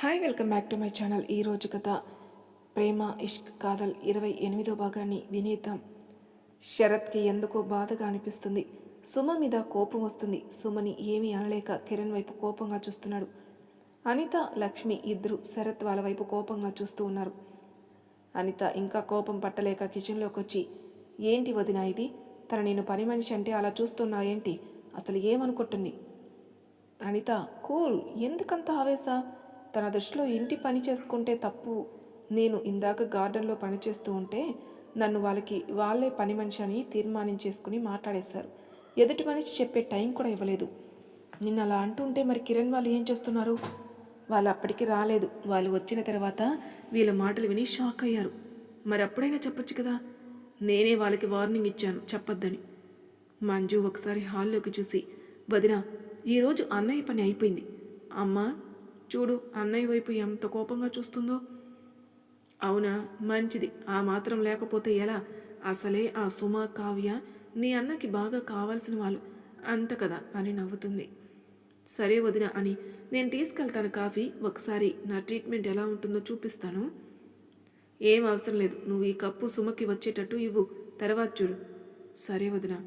Hi welcome back to my channel ఈ రోజు కథ ప్రేమ ఇష్క్ కాదల్ ఇరవై ఎనిమిదో భాగాన్ని వినేద్దాం. శరత్కి ఎందుకో బాధగా అనిపిస్తుంది. సుమ మీద కోపం వస్తుంది. సుమని ఏమీ అనలేక కిరణ్ వైపు కోపంగా చూస్తున్నాడు. అనిత లక్ష్మి ఇద్దరు శరత్ వాళ్ళ వైపు కోపంగా చూస్తూ ఉన్నారు. అనిత ఇంకా కోపం పట్టలేక కిచెన్లోకి వచ్చి ఏంటి వదినా ఇది? తన నేను పని మనిషి అంటే అలా చూస్తున్నా ఏంటి? అసలు ఏమనుకుంటుంది? అనిత కూల్ ఎందుకంత ఆవేశ? తన దృష్టిలో ఇంటి పని చేసుకుంటే తప్పు. నేను ఇందాక గార్డెన్లో పని చేస్తూ ఉంటే నన్ను వాళ్ళకి వాళ్ళే పని మనిషి అని తీర్మానించేసుకుని మాట్లాడేశారు. ఎదుటి మనిషి చెప్పే టైం కూడా ఇవ్వలేదు. నిన్న అలా అంటుంటే మరి కిరణ్ వాళ్ళు ఏం చేస్తున్నారు? వాళ్ళు అప్పటికి రాలేదు. వాళ్ళు వచ్చిన తర్వాత వీళ్ళ మాటలు విని షాక్ అయ్యారు. మరి అప్పుడైనా చెప్పొచ్చు కదా? నేనే వాళ్ళకి వార్నింగ్ ఇచ్చాను. చెప్పొద్దని. మంజు ఒకసారి హాల్లోకి చూసి వదిన ఈరోజు అన్నయ్య పని అయిపోయింది. అమ్మా చూడు అన్నయ్య వైపు ఎంత కోపంగా చూస్తుందో. అవునా మంచిది. ఆ మాత్రం లేకపోతే ఎలా? అసలే ఆ సుమ కావ్య నీ అన్నకి బాగా కావాల్సిన వాళ్ళు. అంత కదా అని నవ్వుతుంది. సరే వదిన అని. నేను తీసుకెళ్తాను కాఫీ. ఒకసారి నా ట్రీట్మెంట్ ఎలా ఉంటుందో చూపిస్తాను. ఏం అవసరం లేదు. నువ్వు ఈ కప్పు సుమకి వచ్చేటట్టు ఇవ్వు. తర్వాత చూడు. సరే వదిన.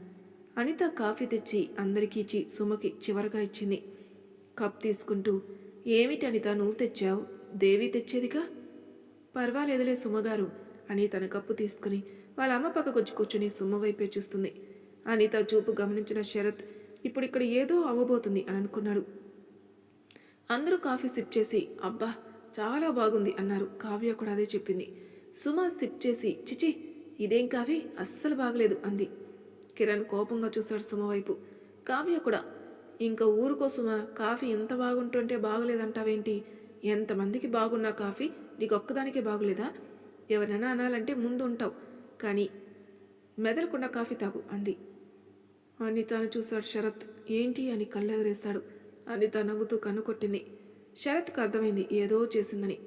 అనిత కాఫీ తెచ్చి అందరికీ ఇచ్చి సుమకి చివరగా ఇచ్చింది. కప్ తీసుకుంటూ ఏమిటి అనిత నువ్వు తెచ్చావు? దేవి తెచ్చేదిగా? పర్వాలేదులే సుమగారు అని తన కప్పు తీసుకుని వాళ్ళ అమ్మ పక్కకొచ్చి కూర్చుని సుమ్మ వైపే చూస్తుంది. అనిత చూపు గమనించిన శరత్ ఇప్పుడు ఇక్కడ ఏదో అవ్వబోతుంది అని అనుకున్నాడు. అందరూ కాఫీ సిప్ చేసి అబ్బా చాలా బాగుంది అన్నారు. కావ్య కూడా అదే చెప్పింది. సుమ సిప్ చేసి చిచి ఇదేం కాఫీ? అస్సలు బాగలేదు అంది. కిరణ్ కోపంగా చూశాడు సుమ వైపు. కావ్య కూడా ఇంకా ఊరుకో సుమా కాఫీ ఎంత బాగుంటుంటే బాగులేదంటావేంటి? ఎంతమందికి బాగున్న కాఫీ నీకు ఒక్కదానికే బాగులేదా? ఎవరైనా అనాలంటే ముందు ఉంటావు కానీ మెదలకుండా కాఫీ తాగు అంది. అనితను చూశాడు శరత్. ఏంటి అని కళ్ళెగరేస్తాడు. అనిత నవ్వుతూ కన్ను కొట్టింది. అర్థమైంది ఏదో చేసిందని.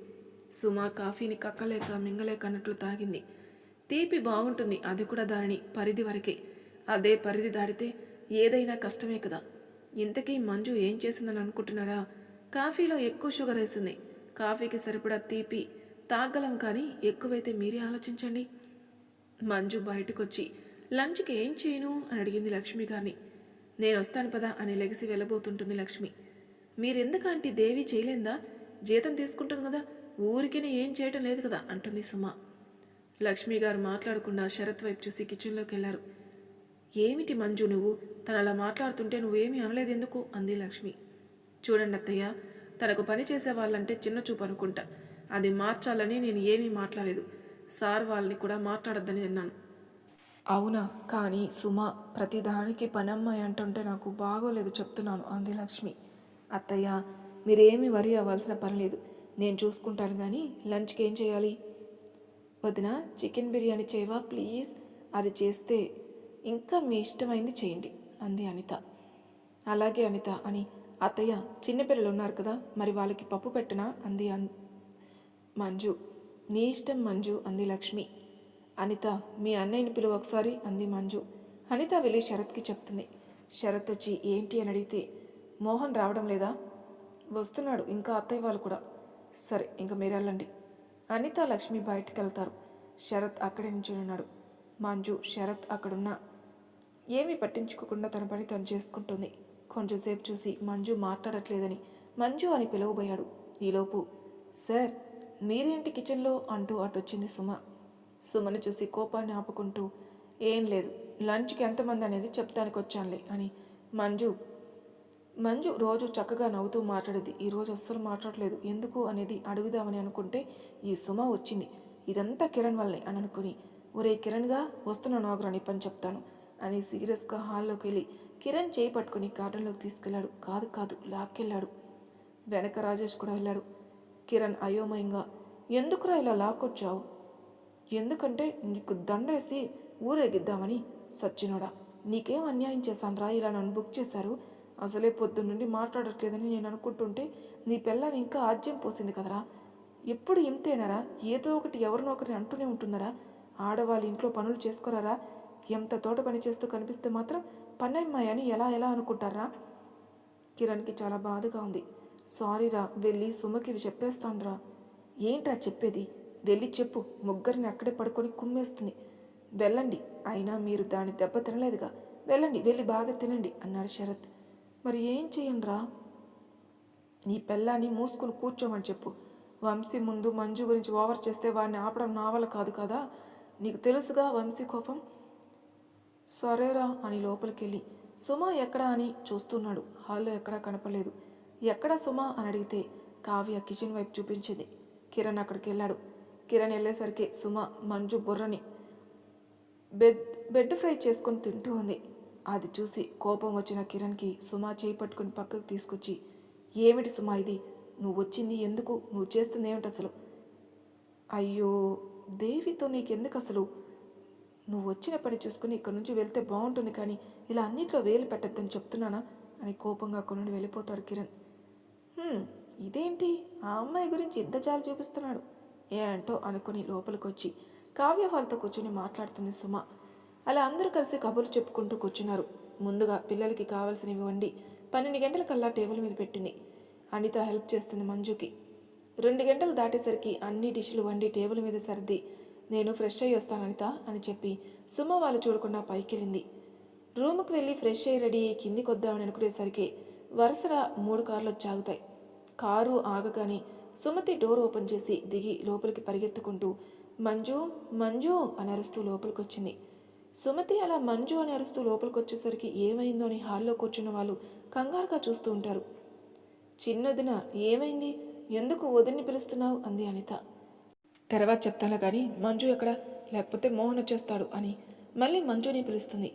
సుమ కాఫీని కక్కలేక మింగలేక అన్నట్లు తాగింది. తీపి బాగుంటుంది అది కూడా దానిని పరిధి వరకే. అదే పరిధి దాటితే ఏదైనా కష్టమే కదా. ఇంతకీ మంజు ఏం చేసిందని అనుకుంటున్నారా? కాఫీలో ఎక్కువ షుగర్ వేసింది. కాఫీకి సరిపడా తీపి తాగలం కానీ ఎక్కువైతే మీరే ఆలోచించండి. మంజు బయటకొచ్చి లంచ్కి ఏం చేయను? అని అడిగింది లక్ష్మి గారిని. నేను వస్తాను పదా అని లెగసి వెళ్ళబోతుంటుంది లక్ష్మి. మీరెందుకంటే దేవి చేయలేందా? జీతం తీసుకుంటుంది కదా ఊరికినే ఏం చేయటం లేదు కదా అంటుంది సుమ. లక్ష్మి గారు మాట్లాడకుండా శరత్ వైపు చూసి కిచెన్లోకి వెళ్ళారు. ఏమిటి మంజు నువ్వు? తను అలా మాట్లాడుతుంటే నువ్వేమీ అనలేదు ఎందుకు? అంది లక్ష్మి. చూడండి అత్తయ్య తనకు పని చేసే వాళ్ళంటే చిన్న చూపు అనుకుంటా. అది మార్చాలని నేను ఏమీ మాట్లాడలేదు. సార్ వాళ్ళని కూడా మాట్లాడొద్దని అన్నాను. అవునా? కానీ సుమ ప్రతిదానికి పనమ్మాయి అంటుంటే నాకు బాగోలేదు చెప్తున్నాను అంది లక్ష్మి. అత్తయ్య మీరేమీ వరి అవ్వాల్సిన పని లేదు. నేను చూసుకుంటాను కానీ లంచ్కి ఏం చేయాలి? వదిన చికెన్ బిర్యానీ చేయవా? ప్లీజ్. అది చేస్తే ఇంకా మీ ఇష్టమైంది చేయండి అంది అనిత. అలాగే అనిత అని అత్తయ్య చిన్నపిల్లలు ఉన్నారు కదా మరి వాళ్ళకి పప్పు పెట్టనా అంది అన్ మంజు. నీ ఇష్టం మంజు అంది లక్ష్మి. అనిత మీ అన్నయ్యని పిలువ ఒకసారి అంది మంజు. అనిత వెళ్ళి శరత్కి చెప్తుంది. శరత్ వచ్చి ఏంటి అని అడిగితే మోహన్ రావడం లేదా? వస్తున్నాడు ఇంకా అత్తయ్య వాళ్ళు కూడా. సరే ఇంకా మీరు వెళ్ళండి. అనిత లక్ష్మి బయటికి వెళ్తారు శరత్ అక్కడే నించుని ఉన్నాడు. మంజు శరత్ అక్కడున్న. ఏమీ పట్టించుకోకుండా తన పని తను చేసుకుంటుంది. కొంచెంసేపు చూసి మంజు మాట్లాడట్లేదని మంజు అని పిలువబోయాడు. ఈలోపు సార్ మీరేంటి కిచెన్లో? అంటూ అటొచ్చింది సుమ. సుమను చూసి కోపాన్ని ఆపుకుంటూ ఏం లేదు లంచ్కి ఎంతమంది అనేది చెప్తానికి వచ్చానులే అని మంజు మంజు రోజు చక్కగా నవ్వుతూ మాట్లాడేది ఈరోజు అస్సలు మాట్లాడలేదు ఎందుకు? అనేది అడుగుదామని అనుకుంటే ఈ సుమ వచ్చింది. ఇదంతా కిరణ్ వల్లే అని అనుకుని ఒరే కిరణ్గా వస్తున్న నాగరా నీ పని చెప్తాను అని సీరియస్గా హాల్లోకి వెళ్ళి కిరణ్ చేయి పట్టుకుని గార్డెన్లోకి తీసుకెళ్ళాడు కాదు కాదు లాక్కెళ్ళాడు. వెనక రాజేష్ కూడా వెళ్ళాడు. కిరణ్ అయోమయంగా ఎందుకురా ఇలా లాక్కొచ్చావు? ఎందుకంటే నీకు దండేసి ఊరేగిద్దామని సచ్చినోడా. నీకేం అన్యాయం చేశాను రా ఇలా నన్ను బుక్ చేశారు. అసలే పొద్దున్న నుండి మాట్లాడట్లేదని నేను అనుకుంటుంటే నీ పిల్లం ఇంకా ఆజ్యం పోసింది కదరా. ఎప్పుడు ఇంతేనరా? ఏదో ఒకటి ఎవరినో ఒకరిని అంటూనే ఉంటున్నారా? ఆడవాళ్ళు ఇంట్లో పనులు చేసుకోరారా? ఎంత తోట పని చేస్తూ కనిపిస్తే మాత్రం పన్నమ్మాయి అని ఎలా ఎలా అనుకుంటారా? కిరణ్కి చాలా బాధగా ఉంది. సారీరా వెళ్ళి సుమకి చెప్పేస్తానురా ఏంట్రా చెప్పేది? వెళ్ళి చెప్పు ముగ్గురిని అక్కడే పడుకొని కుమ్మేస్తుంది. వెళ్ళండి అయినా మీరు దాని దెబ్బ తినలేదుగా. వెళ్ళండి వెళ్ళి బాగా తినండి అన్నాడు శరత్. మరి ఏం చేయండిరా నీ పెళ్ళాన్ని మూసుకుని కూర్చోమని చెప్పు. వంశీ ముందు మంజు గురించి ఓవర్ చేస్తే వాడిని ఆపడం నా వల్ల కాదు కదా? నీకు తెలుసుగా వంశీ కోపం? సరేరా అని లోపలికెళ్ళి సుమ ఎక్కడా అని చూస్తున్నాడు. హాల్లో ఎక్కడా కనపడలేదు. ఎక్కడ సుమ అని అడిగితే కావ్య కిచెన్ వైపు చూపించింది. కిరణ్ అక్కడికి వెళ్ళాడు కిరణ్ వెళ్ళేసరికి సుమ మంజు బుర్రని బెడ్ బెడ్ ఫ్రై చేసుకొని తింటూ ఉంది. అది చూసి కోపం వచ్చిన కిరణ్కి సుమా చేయి పట్టుకుని పక్కకు తీసుకొచ్చి ఏమిటి సుమా ఇది? నువ్వు వచ్చింది ఎందుకు? నువ్వు చేస్తుంది ఏమిటి అసలు? అయ్యో దేవితో నీకెందుకు అసలు? నువ్వు వచ్చిన పని చూసుకుని ఇక్కడి నుంచి వెళ్తే బాగుంటుంది కానీ ఇలా అన్నిట్లో వేలు పెట్టద్దని చెప్తున్నానా? అని కోపంగా అక్కడి నుండి వెళ్ళిపోతాడు కిరణ్. ఇదేంటి? ఆ అమ్మాయి గురించి ఇంత జాలి చూపిస్తున్నాడు. ఏంటో అనుకుని లోపలికి వచ్చి కావ్య వాళ్ళతో కూర్చొని మాట్లాడుతుంది సుమ. అలా అందరూ కలిసి కబుర్లు చెప్పుకుంటూ కూర్చున్నారు. ముందుగా పిల్లలకి కావాల్సినవి వండి పన్నెండు గంటల కల్లా టేబుల్ మీద పెట్టింది. అనిత హెల్ప్ చేస్తుంది మంజుకి. రెండు గంటలు దాటేసరికి అన్ని డిష్లు వండి టేబుల్ మీద సర్ది నేను ఫ్రెష్ అయ్యి వస్తాను అనిత అని చెప్పి సుమ వాళ్ళు చూడకుండా పైకెళ్ళింది. రూమ్కి వెళ్ళి ఫ్రెష్ అయ్యి రెడీ అయ్యి కిందికి వద్దామని అనుకునేసరికి వరుసగా మూడు కార్లు వచ్చాగుతాయి. కారు ఆగగానే సుమతి డోర్ ఓపెన్ చేసి దిగి లోపలికి పరిగెత్తుకుంటూ మంజు మంజు అని అరుస్తూ లోపలికి వచ్చింది సుమతి అలా మంజు అని అరుస్తూ లోపలికి వచ్చేసరికి ఏమైందో అని హాల్లో కూర్చున్న వాళ్ళు కంగారుగా చూస్తూ ఉంటారు. చిన్నదిన ఏమైంది? ఎందుకు వదిన్ని పిలుస్తున్నావు? అంది అనిత. తర్వాత చెప్తాలా కానీ మంజు ఎక్కడ? లేకపోతే మోహన్ వచ్చేస్తాడు అని మళ్ళీ మంజుని పిలుస్తుంది.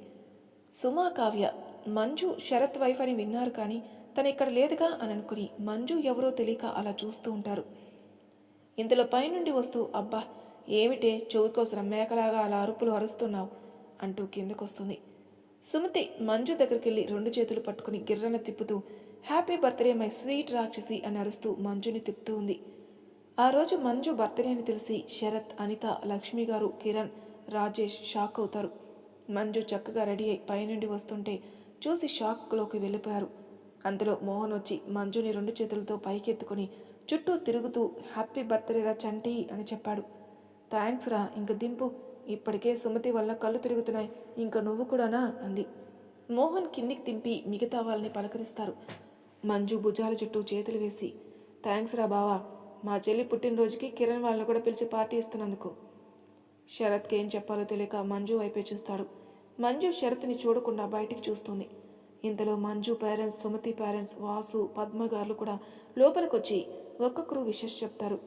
సుమా కావ్య మంజు శరత్ వైఫ్ అని విన్నారు కానీ తను ఇక్కడ లేదుగా అని అనుకుని మంజు ఎవరో తెలియక అలా చూస్తూ ఉంటారు. ఇంతలో పైనుండి వస్తూ అబ్బా ఏమిటే? చెవి కోసం మేకలాగా అలా అరుపులు అరుస్తున్నావు అంటూ కిందకొస్తుంది. సుమతి మంజు దగ్గరికి వెళ్ళి రెండు చేతులు పట్టుకుని గిర్రన తిప్పుతూ హ్యాపీ బర్త్డే మై స్వీట్ రాక్షసి అని అరుస్తూ మంజుని తిప్పుతూ ఉంది. ఆ రోజు మంజు బర్త్డే అని తెలిసి శరత్ అనిత లక్ష్మి గారు కిరణ్ రాజేష్ షాక్ అవుతారు. మంజు చక్కగా రెడీ అయి పైనుండి వస్తుంటే చూసి షాక్లోకి వెళ్ళిపోయారు. అంతలో మోహన్ వచ్చి మంజుని రెండు చేతులతో పైకెత్తుకుని చుట్టూ తిరుగుతూ హ్యాపీ బర్త్డే రా చంటి అని చెప్పాడు. థ్యాంక్స్ రా ఇంక దింపు. ఇప్పటికే సుమతి వల్ల కళ్ళు తిరుగుతున్నాయి. ఇంక నువ్వు కూడానా? అంది. మోహన్ కిందికి దింపి మిగతా వాళ్ళని పలకరిస్తారు. మంజు భుజాల చుట్టూ చేతులు వేసి థ్యాంక్స్ రా బావా మా చెల్లి పుట్టినరోజుకి కిరణ్ వాళ్ళని కూడా పిలిచి పార్టీ ఇస్తున్నందుకు. శరత్కి ఏం చెప్పాలో తెలియక మంజు వైపే చూస్తాడు. మంజు శరత్ని చూడకుండా బయటికి చూస్తుంది. ఇంతలో మంజు పేరెంట్స్ సుమతి పేరెంట్స్ వాసు పద్మ గారు కూడా లోపలికొచ్చి ఒక్కొక్కరు విషెస్ చెప్తారు.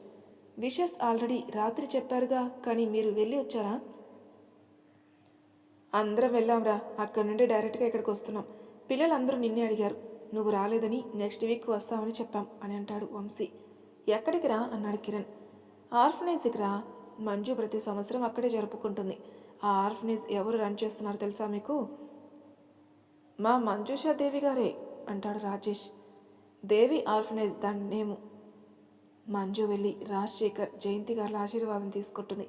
విషెస్ ఆల్రెడీ రాత్రి చెప్పారుగా కానీ మీరు వెళ్ళి వచ్చారా? అందరం వెళ్ళాంరా. అక్కడి నుండి డైరెక్ట్గా ఇక్కడికి వస్తున్నాం. పిల్లలందరూ నిన్నే అడిగారు. నువ్వు రాలేదని నెక్స్ట్ వీక్ వస్తామని చెప్పాం అని అంటాడు వంశీ. ఎక్కడికి రా? అన్నాడు కిరణ్. ఆర్ఫనైజ్కి రా. మంజు ప్రతి సంవత్సరం అక్కడే జరుపుకుంటుంది. ఆ ఆర్ఫనైజ్ ఎవరు రన్ చేస్తున్నారు తెలుసా మీకు? మా మంజుషా దేవి గారే అంటాడు రాజేష్. దేవి ఆర్ఫనైజ్ దాని నేము. మంజు వెళ్ళి రాజశేఖర్ జయంతి గారి ఆశీర్వాదం తీసుకుంటుంది.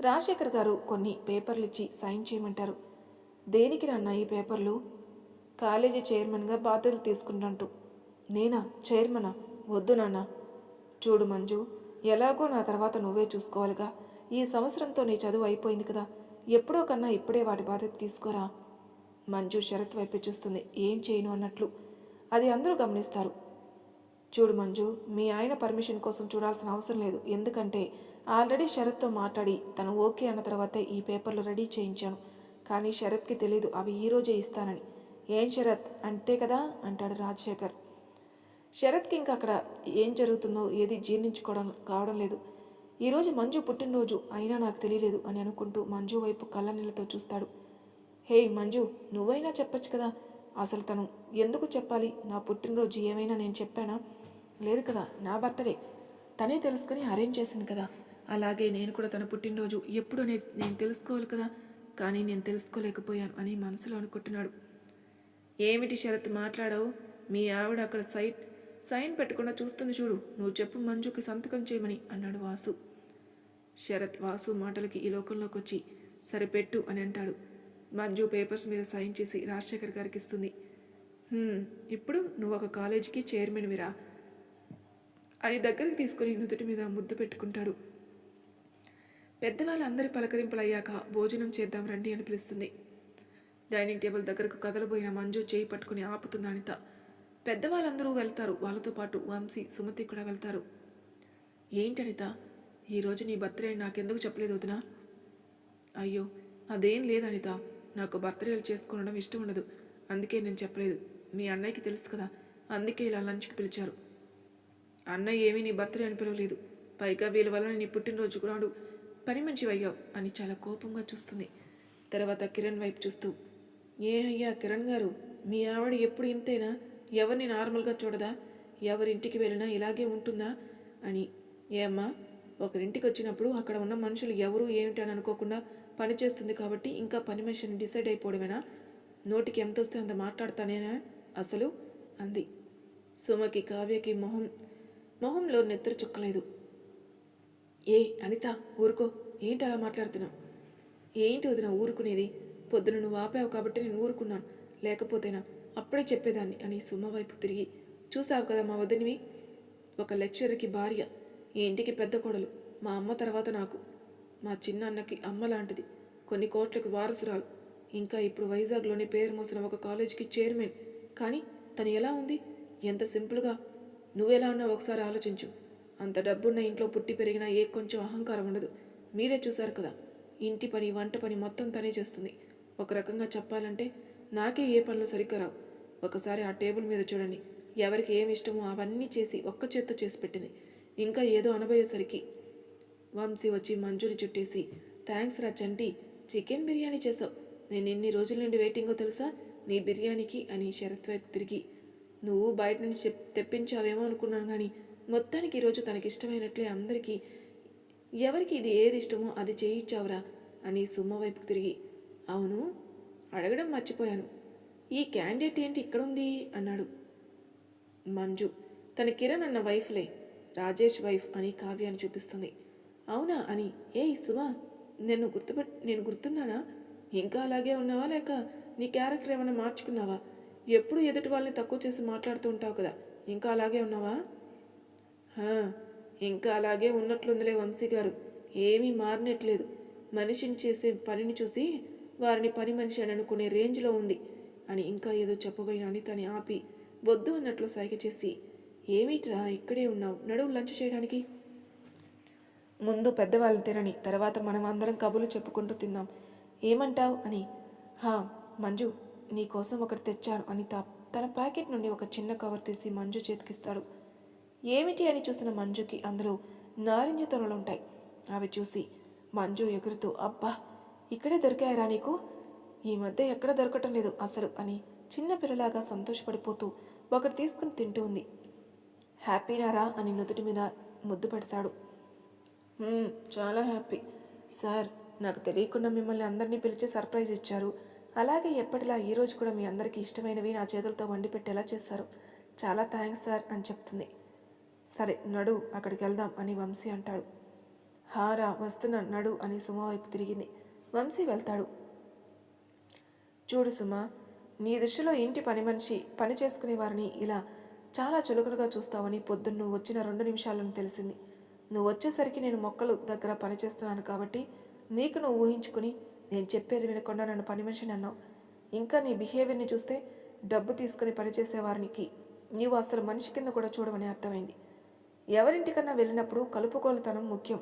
రాజశేఖర్ గారు కొన్ని పేపర్లు ఇచ్చి సైన్ చేయమంటారు. దేనికి నాన్న ఈ పేపర్లు? కాలేజీ చైర్మన్గా బాధ్యతలు తీసుకుంటూ నేనా? చైర్మనా? వద్దు నాన్న. చూడు మంజు ఎలాగో నా తర్వాత నువ్వే చూసుకోవాలిగా. ఈ సంవత్సరంతో నీ చదువు అయిపోయింది కదా. ఎప్పుడో కన్నా ఇప్పుడే వాటి బాధ్యత తీసుకోరా? మంజు శరత్ వైపు చూస్తుంది. ఏం చేయను అన్నట్లు. అది అందరూ గమనిస్తారు. చూడు మంజు మీ ఆయన పర్మిషన్ కోసం చూడాల్సిన అవసరం లేదు. ఎందుకంటే ఆల్రెడీ శరత్తో మాట్లాడి తను ఓకే అన్న తర్వాతే ఈ పేపర్లు రెడీ చేయించాను. కానీ శరత్కి తెలియదు అవి ఈరోజే ఇస్తానని. ఏం శరత్? అంతే కదా? అంటాడు రాజశేఖర్. శరత్కి ఇంకా అక్కడ ఏం జరుగుతుందో ఏది జీర్ణించుకోవడం కావడం లేదు. ఈరోజు మంజు పుట్టినరోజు అయినా నాకు తెలియలేదు అని అనుకుంటూ మంజు వైపు కళ్ళ నీళ్ళతో చూస్తాడు. హే మంజు నువ్వైనా చెప్పచ్చు కదా అసలు తను ఎందుకు చెప్పాలి? నా పుట్టినరోజు ఏమైనా నేను చెప్పానా? లేదు కదా నా బర్త్డే. తనే తెలుసుకుని అరేంజ్ చేసింది కదా. అలాగే నేను కూడా తన పుట్టినరోజు ఎప్పుడు అనేది నేను తెలుసుకోవాలి కదా కానీ నేను తెలుసుకోలేకపోయాను అని మనసులో అనుకుంటున్నాడు ఏమిటి శరత్ మాట్లాడావు? మీ ఆవిడ అక్కడ సైట్ సైన్ పెట్టకుండా చూస్తుంది చూడు. నువ్వు చెప్పు మంజుకి సంతకం చేయమని అన్నాడు వాసు. శరత్ వాసు మాటలకి ఈ లోకంలోకి వచ్చి సరిపెట్టు అని అంటాడు. మంజు పేపర్స్ మీద సైన్ చేసి రాజశేఖర్ గారికి ఇస్తుంది. ఇప్పుడు నువ్వు ఒక కాలేజీకి చైర్మన్విరా. అని దగ్గరికి తీసుకొని నుదుటి మీద ముద్దు పెట్టుకుంటాడు. పెద్దవాళ్ళందరి పలకరింపులు అయ్యాక భోజనం చేద్దాం రండి అని పిలుస్తుంది. డైనింగ్ టేబుల్ దగ్గరకు కదలబోయిన మంజు చేయి పట్టుకుని ఆపుతుంది అనిత. పెద్దవాళ్ళందరూ వెళ్తారు. వాళ్ళతో పాటు వంశీ సుమతి కూడా వెళ్తారు. ఏంటి అనిత ఈరోజు నీ బర్త్డే నాకెందుకు చెప్పలేదు వదినా? అయ్యో అదేం లేదు అనిత నాకు బర్త్డేలు చేసుకోవడం ఇష్టం ఉండదు. అందుకే నేను చెప్పలేదు. మీ అన్నయ్యకి తెలుసు కదా. అందుకే ఇలా లంచ్కి పిలిచారు. అన్నయ్య ఏమీ నీ బర్త్డే అని పిలవలేదు. పైగా వీళ్ళ వలన నీ పుట్టినరోజు కూడా పని మనిషి అయ్యావు అని చాలా కోపంగా చూస్తుంది. తర్వాత కిరణ్ వైపు చూస్తూ ఏ అయ్యా కిరణ్ గారు మీ ఆవిడ ఎప్పుడు ఇంతేనా? ఎవరిని నార్మల్గా చూడదా? ఎవరింటికి వెళ్ళినా ఇలాగే ఉంటుందా? అని. ఏమ్మా ఒకరింటికి వచ్చినప్పుడు అక్కడ ఉన్న మనుషులు ఎవరు ఏమిటి అని అనుకోకుండా పని చేస్తుంది కాబట్టి ఇంకా పని మనిషిని డిసైడ్ అయిపోవడమేనా? నోటికి ఎంత వస్తే అంత మాట్లాడతానేనా? అసలు? అంది. సుమకి కావ్యకి మొహం మొహంలో నెత్తరు చుక్కలేదు. ఏ అనిత ఊరుకో. ఏంటి అలా మాట్లాడుతున్నావు? ఏంటి వదిన ఊరుకునేది? పొద్దున నువ్వు ఆపావు కాబట్టి నేను ఊరుకున్నాను. లేకపోతేనా? అప్పుడే చెప్పేదాన్ని. అని సుమ వైపు తిరిగి చూసావు కదా మా వదినివి? ఒక లెక్చరర్కి భార్య ఈ ఇంటికి పెద్ద కొడలు మా అమ్మ తర్వాత నాకు. మా చిన్న అన్నకి అమ్మ లాంటిది కొన్ని కోట్లకు వారసురాలు. ఇంకా ఇప్పుడు వైజాగ్లోనే పేరు మోసిన ఒక కాలేజీకి చైర్మన్. కానీ తను ఎలా ఉంది? ఎంత సింపుల్గా. నువ్వెలా ఉన్నావు ఒకసారి ఆలోచించు. అంత డబ్బున్న ఇంట్లో పుట్టి పెరిగినా ఏ కొంచెం అహంకారం ఉండదు. మీరే చూశారు కదా ఇంటి పని వంట పని మొత్తం తనే చేస్తుంది. ఒక రకంగా చెప్పాలంటే నాకే ఏ పనులు సరిగ్గా రావు. ఒకసారి ఆ టేబుల్ మీద చూడండి. ఎవరికి ఏమి ఇష్టమో అవన్నీ చేసి ఒక్క చేత్తో చేసి పెట్టింది. ఇంకా ఏదో అనబోయేసరికి వంశీ వచ్చి మంజుని చుట్టేసి థ్యాంక్స్ రా చంటి చికెన్ బిర్యానీ చేసావు. నేను ఎన్ని రోజుల నుండి వెయిటింగో తెలుసా? నీ బిర్యానీకి అని శరత్ వైపు తిరిగి నువ్వు బయట నుంచి చెప్ తెప్పించావేమో అనుకున్నాను కానీ మొత్తానికి ఈరోజు తనకి ఇష్టమైనట్లే అందరికీ ఎవరికి ఇది ఏది ఇష్టమో అది చేయించావురా అని సుమ్మ వైపుకు తిరిగి అవును అడగడం మర్చిపోయాను. ఈ క్యాండిడేట్ ఏంటి ఇక్కడుంది? అన్నాడు. మంజు. తన కిరణ్ అన్న వైఫ్లే. రాజేష్ వైఫ్ అని కావ్యాన్ని చూపిస్తుంది. అవునా అని. ఏ సుమా నేను గుర్తుపెట్ నేను గుర్తున్నానా? ఇంకా అలాగే ఉన్నావా లేక నీ క్యారెక్టర్ ఏమైనా మార్చుకున్నావా? ఎప్పుడు ఎదుటి వాళ్ళని తక్కువ చేసి మాట్లాడుతూ ఉంటావు కదా. ఇంకా అలాగే ఉన్నావా? ఇంకా అలాగే ఉన్నట్లుందిలే వంశీ గారు. ఏమీ మారినట్లేదు. మనిషిని చేసే పనిని చూసి వారిని పని మనిషి అని అనుకునే రేంజ్లో ఉంది. అని ఇంకా ఏదో చెప్పబోయిన అనితని ఆపి వద్దు అన్నట్లు సైగ చేసి ఏమిట్రా ఇక్కడే ఉన్నావు? నడువు లంచ్ చేయడానికి? ముందు పెద్దవాళ్ళని తినని తర్వాత మనం అందరం కబుర్లు చెప్పుకుంటూ తిందాం. ఏమంటావ్? అని. హా మంజు నీకోసం ఒకటి తెచ్చాను అని తా తన ప్యాకెట్ నుండి ఒక చిన్న కవర్ తీసి మంజు చేతికిస్తాడు. ఏమిటి అని చూసిన మంజుకి అందులో నారింజ తొనలుంటాయి అవి చూసి మంజు ఎగురుతూ అబ్బా! ఇక్కడే దొరికాయరా నీకు? ఈ మధ్య ఎక్కడ దొరకటం లేదు అసలు అని చిన్న పిల్లలాగా సంతోషపడిపోతూ ఒకటి తీసుకుని తింటూ ఉంది. హ్యాపీనారా అని నుదుటి మీద ముద్దు పెడతాడు. చాలా హ్యాపీ. సార్ నాకు తెలియకుండా మిమ్మల్ని అందరినీ పిలిచి సర్ప్రైజ్ ఇచ్చారు. అలాగే ఎప్పటిలా ఈరోజు కూడా మీ అందరికీ ఇష్టమైనవి నా చేతులతో వండి పెట్టేలా చేశారు. చాలా థ్యాంక్స్ సార్ అని చెప్తుంది. సరే నడు అక్కడికి వెళ్దాం అని వంశీ అంటాడు. హారా వస్తున్నా నడు అని సుమ వైపు తిరిగింది. వంశీ వెళ్తాడు. చూడు సుమ నీ దృష్టిలో ఇంటి పని మనిషి పని చేసుకునే వారిని ఇలా చాలా చులకనగా చూస్తావని పొద్దున్న నువ్వు వచ్చిన రెండు నిమిషాలను తెలిసింది. నువ్వు వచ్చేసరికి నేను మొక్కలు దగ్గర పనిచేస్తున్నాను కాబట్టి నీకు నువ్వు ఊహించుకుని నేను చెప్పేది వినకుండా నన్ను పని మనిషిని అన్నావు. ఇంకా నీ బిహేవియర్ని చూస్తే డబ్బు తీసుకుని పనిచేసేవారికి నీవు అసలు మనిషి కింద కూడా చూడమని అర్థమైంది. ఎవరింటికన్నా వెళ్ళినప్పుడు కలుపుకోలుతనం ముఖ్యం.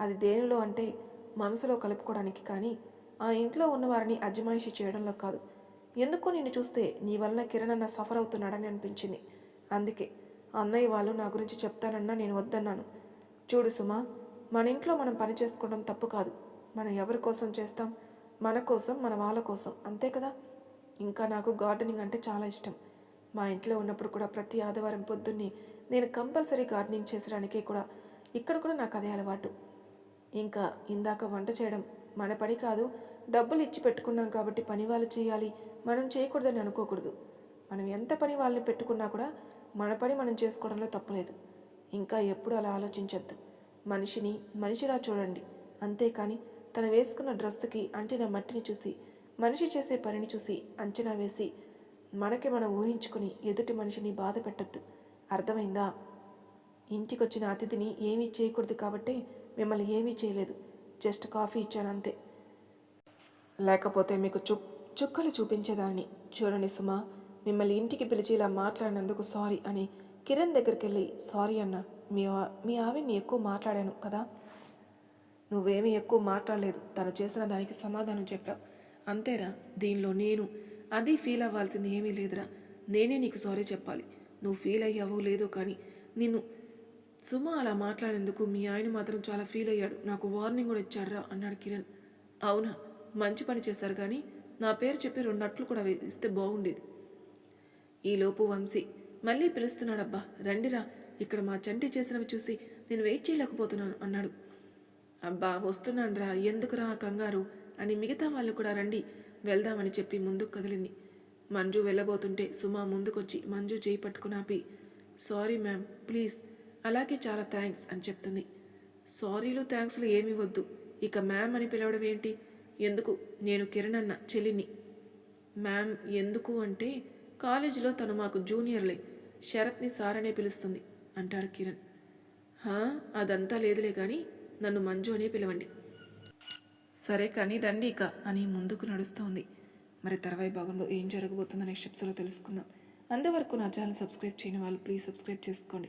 అది దేనిలో అంటే మనసులో కలుపుకోవడానికి కానీ ఆ ఇంట్లో ఉన్నవారిని అజమాయిషి చేయడంలో కాదు. ఎందుకో నిన్ను చూస్తే నీ వలన కిరణ్ అన్న సఫర్ అవుతున్నాడని అనిపించింది. అందుకే అన్నయ్య వాళ్ళు నా గురించి చెప్తానన్నా నేను వద్దన్నాను. చూడు సుమా మన ఇంట్లో మనం పని చేసుకోవడం తప్పు కాదు. మనం ఎవరి కోసం చేస్తాం? మన కోసం మన వాళ్ళ కోసం. అంతే కదా? ఇంకా నాకు గార్డెనింగ్ అంటే చాలా ఇష్టం. మా ఇంట్లో ఉన్నప్పుడు కూడా ప్రతి ఆదివారం పొద్దున్నే నేను కంపల్సరీ గార్డెనింగ్ చేసడానికే కూడా. ఇక్కడ కూడా నాకు అదే అలవాటు. ఇంకా ఇందాక వంట చేయడం మన పని కాదు డబ్బులు ఇచ్చి పెట్టుకున్నాం కాబట్టి పని వాళ్ళు చేయాలి. మనం చేయకూడదని అనుకోకూడదు. మనం ఎంత పని వాళ్ళని పెట్టుకున్నా కూడా మన పని మనం చేసుకోవడంలో తప్పలేదు. ఇంకా ఎప్పుడు అలా ఆలోచించద్దు. మనిషిని మనిషిలా చూడండి. అంతేకాని తను వేసుకున్న డ్రెస్సుకి అంటిన మట్టిని చూసి మనిషి చేసే పనిని చూసి అంచనా వేసి మనకి మనం ఊహించుకుని ఎదుటి మనిషిని బాధ పెట్టద్దు. అర్థమైందా? ఇంటికొచ్చిన అతిథిని ఏమీ చేయకూడదు కాబట్టి మిమ్మల్ని ఏమీ చేయలేదు. జస్ట్ కాఫీ ఇచ్చాను అంతే. లేకపోతే మీకు చు చుక్కలు చూపించేదాన్ని. చూడండి సుమా మిమ్మల్ని ఇంటికి పిలిచి ఇలా మాట్లాడినందుకు సారీ అని కిరణ్ దగ్గరికి వెళ్ళి సారీ అన్న మీ ఆ- మీ ఆవిడ్ని ఎక్కువ మాట్లాడాను కదా. నువ్వేమీ ఎక్కువ మాట్లాడలేదు. తను చేసిన దానికి సమాధానం చెప్పావు. అంతేరా దీనిలో నేను అది ఫీల్ అవ్వాల్సింది ఏమీ లేదురా. నేనే నీకు సారీ చెప్పాలి. నువ్వు ఫీల్ అయ్యావో లేదో కానీ నిన్ను సుమ అలా మాట్లాడేందుకు మీ ఆయన మాత్రం చాలా ఫీల్ అయ్యాడు. నాకు వార్నింగ్ కూడా ఇచ్చాడురా అన్నాడు కిరణ్. అవునా మంచి పని చేశారు కానీ నా పేరు చెప్పి రెండట్లు కూడా ఇస్తే బాగుండేది. ఈలోపు వంశీ మళ్ళీ పిలుస్తున్నాడబ్బా రండిరా ఇక్కడ మా చంటి చేసినవి చూసి నేను వెయిట్ చేయలేకపోతున్నాను అన్నాడు. అబ్బా వస్తున్నానురా ఎందుకురా కంగారు? అని మిగతా వాళ్ళు కూడా రండి వెళ్దామని చెప్పి ముందుకు కదిలింది. మంజు వెళ్ళబోతుంటే సుమ ముందుకొచ్చి మంజు చేయి పట్టుకుని ఆపి సారీ మ్యామ్ ప్లీజ్ అలాగే చాలా థ్యాంక్స్ అని చెప్తుంది. సారీలు థ్యాంక్స్లు ఏమీ వద్దు. ఇక మ్యామ్ అని పిలవడం ఏంటి? ఎందుకు? నేను కిరణ్ అన్న చెల్లిని. మ్యామ్ ఎందుకు అంటే కాలేజీలో తను మాకు జూనియర్లే. శరత్ని సార్ అనే పిలుస్తుంది అంటాడు కిరణ్. హా అదంతా లేదులే కానీ నన్ను మంజు అనే పిలవండి. సరే కానీ రండి ఇక అని ముందుకు నడుస్తోంది. మరి తర్వాయి భాగంలో ఏం జరగబోతుందో నెక్స్ట్ ఎపిసోడ్లో తెలుసుకుందాం. అంతవరకు నా ఛానల్ సబ్స్క్రైబ్ చేయని వాళ్ళు ప్లీజ్ సబ్స్క్రైబ్ చేసుకోండి.